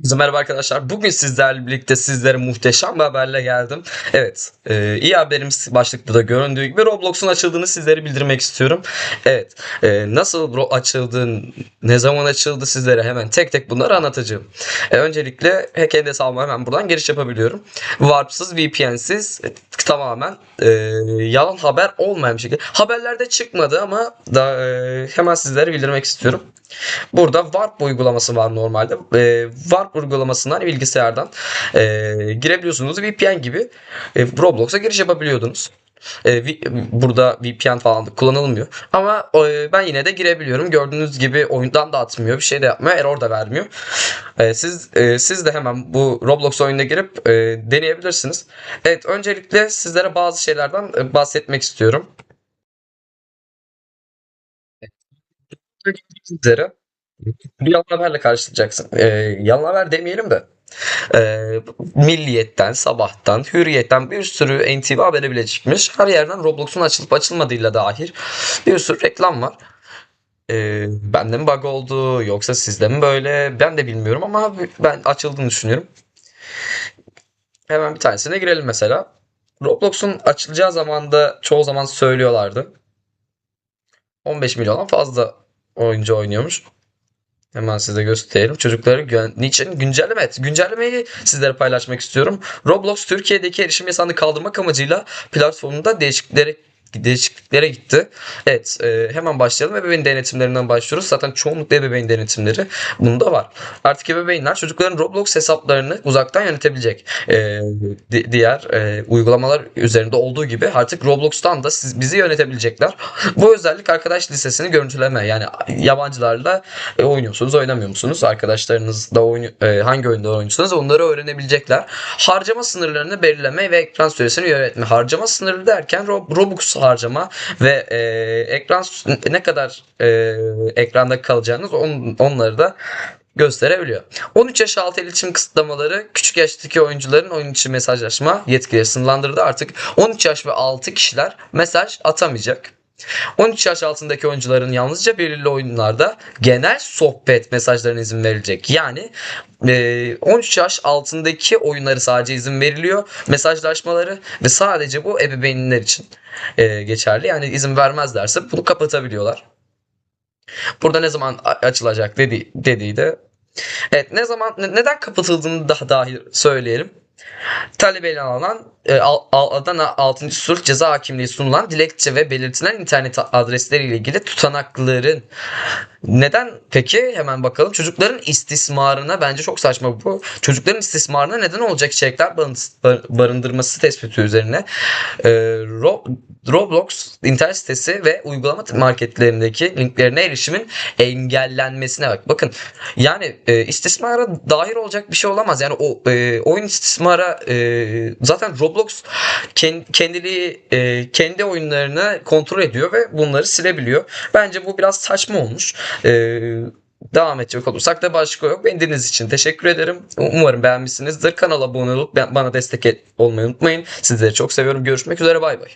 Merhaba arkadaşlar. Bugün sizlerle birlikte sizlere muhteşem bir haberle geldim. Evet, e, iyi haberimiz başlıkta da göründüğü gibi Roblox'un açıldığını sizlere bildirmek istiyorum. Evet, e, nasıl açıldı, ne zaman açıldı sizlere hemen tek tek bunları anlatacağım. E, öncelikle Hackend hesabıma hemen buradan giriş yapabiliyorum. Warpsız, VPN'siz e, tamamen e, yalan haber olmayan bir şekilde. Haberlerde çıkmadı ama da e, hemen sizlere bildirmek istiyorum. Burada Warp uygulaması var normalde. Ee, Warp uygulamasından bilgisayardan e, girebiliyorsunuz. VPN gibi e, Roblox'a giriş yapabiliyordunuz. E, vi- burada VPN falan kullanılmıyor. Ama e, ben yine de girebiliyorum. Gördüğünüz gibi oyundan da atmıyor. Bir şey de yapmıyor. Error da vermiyor. E, siz e, siz de hemen bu Roblox oyununa girip e, deneyebilirsiniz. Evet öncelikle sizlere bazı şeylerden e, bahsetmek istiyorum. Üzere bir yalan haberle karşılaşacaksın. Ee, yalan haber demeyelim de. Ee, Milliyet'ten, Sabah'tan, Hürriyet'ten bir sürü NTV haberi bile çıkmış. Her yerden Roblox'un açılıp açılmadığıyla dair bir sürü reklam var. Ee, bende mi bug oldu yoksa sizde mi böyle ben de bilmiyorum ama ben açıldığını düşünüyorum. Hemen bir tanesine girelim mesela. Roblox'un açılacağı zamanda çoğu zaman söylüyorlardı. 15 milyondan fazla oyuncu oynuyormuş. Hemen size göstereyim. Çocukları gö- niçin? Güncelleme et. Güncellemeyi sizlere paylaşmak istiyorum. Roblox Türkiye'deki erişim yasağını kaldırmak amacıyla platformunda değişikliklere değişikliklere gitti. Evet, e, hemen başlayalım. Ebeveyn denetimlerinden başlıyoruz. Zaten çoğunlukla ebeveyn denetimleri bunda var. Artık ebeveynler çocukların Roblox hesaplarını uzaktan yönetebilecek. E, di- diğer e, uygulamalar üzerinde olduğu gibi artık Roblox'tan da siz, bizi yönetebilecekler. Bu özellik arkadaş listesini görüntüleme. Yani yabancılarla e, oynuyorsunuz, oynamıyor musunuz? Arkadaşlarınızla oyun, e, hangi oyunda oynuyorsunuz onları öğrenebilecekler. Harcama sınırlarını belirleme ve ekran süresini yönetme. Harcama sınırı derken Rob- Robux harcama ve e, ekran ne kadar e, ekranda kalacağınız on, onları da gösterebiliyor. 13 yaş altı iletişim kısıtlamaları küçük yaştaki oyuncuların oyun içi mesajlaşma yetkileri sınırlandırdı. Artık 13 yaş ve altı kişiler mesaj atamayacak. 13 yaş altındaki oyuncuların yalnızca belirli oyunlarda genel sohbet mesajlarına izin verilecek. Yani e, 13 yaş altındaki oyunları sadece izin veriliyor. Mesajlaşmaları ve sadece bu ebeveynler için e, geçerli. Yani izin vermezlerse bunu kapatabiliyorlar. Burada ne zaman açılacak dedi, dediği de Evet ne zaman ne- neden kapatıldığını daha dahi söyleyelim. Talebeyle alınan e, Adana 6. Sulh Ceza Hakimliği sunulan dilekçe ve belirtilen internet adresleriyle ilgili tutanakların neden peki hemen bakalım çocukların istismarına bence çok saçma bu çocukların istismarına neden olacak içerikler barın- bar- barındırması tespiti üzerine e, Ro- Roblox internet sitesi ve uygulama marketlerindeki linklerine erişimin engellenmesine bak bakın yani e, istismara dahil olacak bir şey olamaz. Yani o e, oyun istismara e, zaten Roblox ken- kendiliği kendi oyunlarını kontrol ediyor ve bunları silebiliyor. Bence bu biraz saçma olmuş. E, devam edecek olursak da başka yok. Beni için teşekkür ederim. Umarım beğenmişsinizdir. Kanala abone olup bana destek olmayı unutmayın. Sizleri çok seviyorum. Görüşmek üzere. Bay bay.